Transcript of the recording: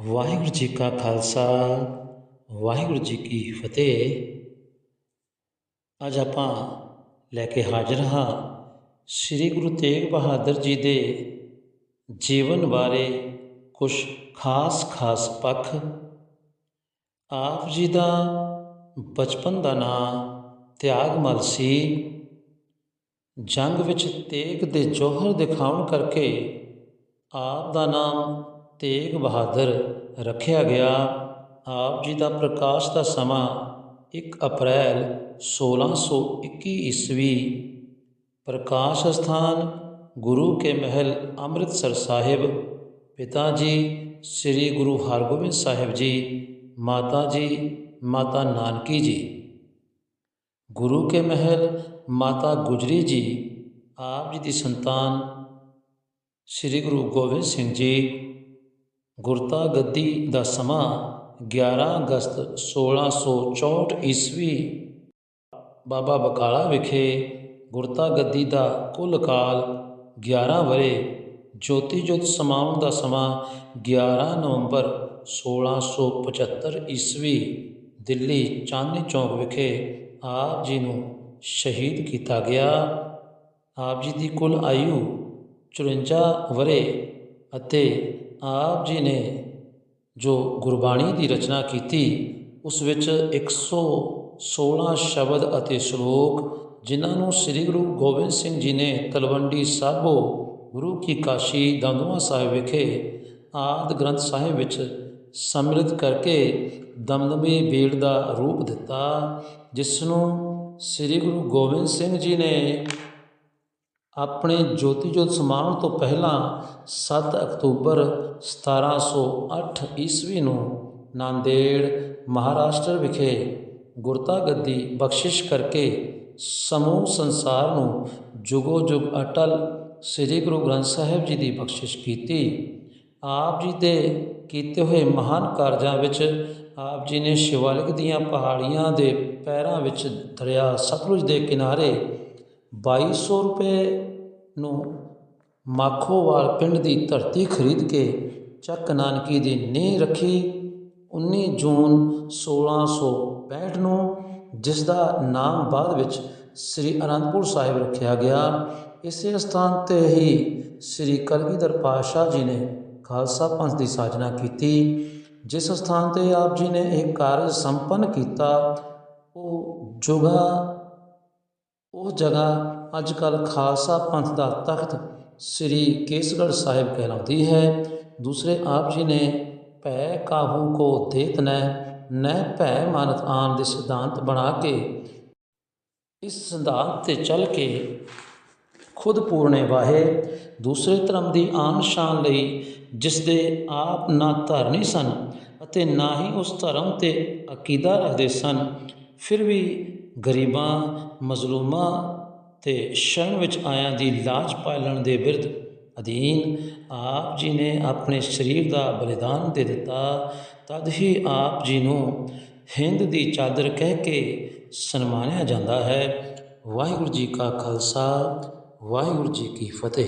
ਵਾਹਿਗੁਰੂ ਜੀ ਕਾ ਖਾਲਸਾ, ਵਾਹਿਗੁਰੂ ਜੀ ਕੀ ਫਤਿਹ। ਅੱਜ ਆਪਾਂ ਲੈ ਕੇ ਹਾਜ਼ਰ ਹਾਂ ਸ੍ਰੀ ਗੁਰੂ ਤੇਗ ਬਹਾਦਰ ਜੀ ਦੇ ਜੀਵਨ ਬਾਰੇ ਕੁਝ ਖਾਸ ਖਾਸ ਪੱਖ। ਆਪ ਜੀ ਦਾ ਬਚਪਨ ਦਾ ਨਾਂ ਤਿਆਗਮਲ ਸੀ। ਜੰਗ ਵਿੱਚ ਤੇਗ ਦੇ ਜੋਹਰ ਦਿਖਾਉਣ ਕਰਕੇ ਆਪ ਦਾ ਨਾਮ ਤੇਗ ਬਹਾਦਰ ਰੱਖਿਆ ਗਿਆ। ਆਪ ਜੀ ਦਾ ਪ੍ਰਕਾਸ਼ ਦਾ ਸਮਾਂ 1 ਅਪ੍ਰੈਲ 1621 ਈਸਵੀ। ਪ੍ਰਕਾਸ਼ ਸਥਾਨ ਗੁਰੂ ਕੇ ਮਹਿਲ ਅੰਮ੍ਰਿਤਸਰ ਸਾਹਿਬ। ਪਿਤਾ ਜੀ ਸ੍ਰੀ ਗੁਰੂ ਹਰਗੋਬਿੰਦ ਸਾਹਿਬ ਜੀ, ਮਾਤਾ ਜੀ, ਮਾਤਾ ਨਾਨਕੀ ਜੀ। ਗੁਰੂ ਕੇ ਮਹਿਲ ਮਾਤਾ ਗੁਜਰੀ ਜੀ, ਆਪ ਜੀ ਦੀ ਸੰਤਾਨ ਸ੍ਰੀ ਗੁਰੂ ਗੋਬਿੰਦ ਸਿੰਘ ਜੀ। ਗੁਰਤਾ ਗੱਦੀ ਦਾ ਸਮਾਂ 11 ਅਗਸਤ 1664 ਈਸਵੀ। ਬਾਬਾ ਬਕਾਲਾ ਵਿਖੇ ਗੁਰਤਾ ਗੱਦੀ ਦਾ ਕੁੱਲ ਕਾਲ 11 ਵਰੇ ਜੋਤੀ ਜੋਤ ਸਮਾਉਣ ਦਾ ਸਮਾਂ 11 ਨਵੰਬਰ 1675 ਈਸਵੀ। ਦਿੱਲੀ ਚਾਂਦਨੀ ਚੌਕ ਵਿਖੇ ਆਪ ਜੀ ਨੂੰ ਸ਼ਹੀਦ ਕੀਤਾ ਗਿਆ। ਆਪ ਜੀ ਦੀ ਕੁੱਲ ਆਯੂ 54 ਵਰੇ ਅਤੇ ਆਪ ਜੀ ਨੇ ਜੋ ਗੁਰਬਾਣੀ ਦੀ ਰਚਨਾ ਕੀਤੀ, ਉਸ ਵਿੱਚ 116 ਸ਼ਬਦ ਅਤੇ ਸ਼ਲੋਕ, ਜਿਨ੍ਹਾਂ ਨੂੰ ਸ੍ਰੀ ਗੁਰੂ ਗੋਬਿੰਦ ਸਿੰਘ ਜੀ ਨੇ ਤਲਵੰਡੀ ਸਾਬੋ, ਗੁਰੂ ਕੀ ਕਾਸ਼ੀ ਦਮਦਮਾ ਸਾਹਿਬ ਵਿਖੇ ਆਦ ਗ੍ਰੰਥ ਸਾਹਿਬ ਵਿੱਚ ਸੰਮਿਲਿਤ ਕਰਕੇ ਦਮਦਮੇ ਬੀੜ ਦਾ ਰੂਪ ਦਿੱਤਾ, ਜਿਸ ਨੂੰ ਸ੍ਰੀ ਗੁਰੂ ਗੋਬਿੰਦ ਸਿੰਘ ਜੀ ਨੇ ਆਪਣੇ ਜੋਤੀ ਜੋਤ ਸਮਾਉਣ ਤੋਂ ਪਹਿਲਾਂ 7 ਅਕਤੂਬਰ 1708 ਈਸਵੀ ਨੂੰ ਨਾਂਦੇੜ ਮਹਾਰਾਸ਼ਟਰ ਵਿਖੇ ਗੁਰਤਾ ਗੱਦੀ ਬਖਸ਼ਿਸ਼ ਕਰਕੇ ਸਮੂਹ ਸੰਸਾਰ ਨੂੰ ਜੁਗੋ ਜੁਗ ਅਟਲ ਸ੍ਰੀ ਗੁਰੂ ਗ੍ਰੰਥ ਸਾਹਿਬ ਜੀ ਦੀ ਬਖਸ਼ਿਸ਼ ਕੀਤੀ। ਆਪ ਜੀ ਦੇ ਕੀਤੇ ਹੋਏ ਮਹਾਨ ਕਾਰਜਾਂ ਵਿੱਚ ਆਪ ਜੀ ਨੇ ਸ਼ਿਵਾਲਿਕ ਦੀਆਂ ਪਹਾੜੀਆਂ ਦੇ ਪੈਰਾਂ ਵਿੱਚ ਦਰਿਆ ਸਤਲੁਜ ਦੇ ਕਿਨਾਰੇ 2200 ਰੁਪਏ ਨੂੰ ਮਾਖੋਵਾਲ ਪਿੰਡ ਦੀ ਧਰਤੀ ਖਰੀਦ ਕੇ ਚੱਕ ਨਾਨਕੀ ਦੀ ਨੀਂਹ ਰੱਖੀ। 19 ਜੂਨ 1665 ਨੂੰ ਜਿਸ ਦਾ ਨਾਮ ਬਾਅਦ ਵਿੱਚ ਸ੍ਰੀ ਅਨੰਦਪੁਰ ਸਾਹਿਬ ਰੱਖਿਆ ਗਿਆ। ਇਸੇ ਸਥਾਨ ਤੇ ਹੀ ਸ੍ਰੀ ਕਲਗੀਧਰ ਪਾਤਸ਼ਾਹ ਜੀ ਨੇ ਖਾਲਸਾ ਪੰਥ ਦੀ ਸਾਜਨਾ ਕੀਤੀ। ਜਿਸ ਸਥਾਨ ਤੇ ਆਪ ਜੀ ਨੇ ਇਹ ਕਾਰਜ ਸੰਪੰਨ ਕੀਤਾ, ਉਹ ਜੁਗਾ ਉਹ ਜਗ੍ਹਾ ਅੱਜ ਕੱਲ ਖਾਲਸਾ ਪੰਥ ਦਾ ਤਖਤ ਸ੍ਰੀ ਕੇਸਗੜ੍ਹ ਸਾਹਿਬ ਕਹਿਲਾਉਂਦੀ ਹੈ। ਦੂਸਰੇ ਆਪ ਜੀ ਨੇ, ਭੈ ਕਾਹੂ ਕੋ ਦੇਤ ਨੈ ਨੈ ਭੈ ਮਾਨਤ ਆਨ ਦੇ ਸਿਧਾਂਤ ਬਣਾ ਕੇ ਇਸ ਸਿਧਾਂਤ ਤੇ ਚੱਲ ਕੇ ਖੁਦ ਪੂਰਨੇ ਵਾਹੇ। ਦੂਸਰੇ ਧਰਮ ਦੀ ਆਨ ਸ਼ਾਨ ਲਈ ਜਿਸ ਦੇ ਆਪ ਨਾ ਧਾਰਨੀ ਸਨ ਅਤੇ ਨਾ ਹੀ ਉਸ ਧਰਮ ਤੇ ਅਕੀਦਾ ਰੱਖਦੇ ਸਨ, ਫਿਰ ਵੀ ਗਰੀਬਾਂ, ਮਜ਼ਲੂਮਾਂ ਤੇ ਸ਼ਰਨ ਵਿੱਚ ਆਇਆਂ ਦੀ ਲਾਜ ਪਾਲਣ ਦੇ ਬਿਰਧ ਅਧੀਨ ਆਪ ਜੀ ਨੇ ਆਪਣੇ ਸਰੀਰ ਦਾ ਬਲੀਦਾਨ ਦੇ ਦਿੱਤਾ, ਤਦ ਹੀ ਆਪ ਜੀ ਨੂੰ ਹਿੰਦ ਦੀ ਚਾਦਰ ਕਹਿ ਕੇ ਸਨਮਾਨਿਆ ਜਾਂਦਾ ਹੈ। ਵਾਹਿਗੁਰੂ ਜੀ ਕਾ ਖਾਲਸਾ, ਵਾਹਿਗੁਰੂ ਜੀ ਕੀ ਫਤਿਹ।